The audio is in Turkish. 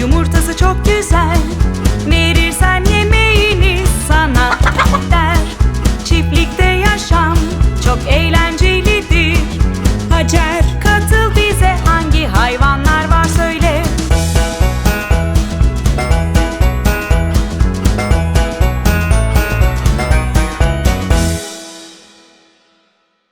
Yumurtası çok güzel.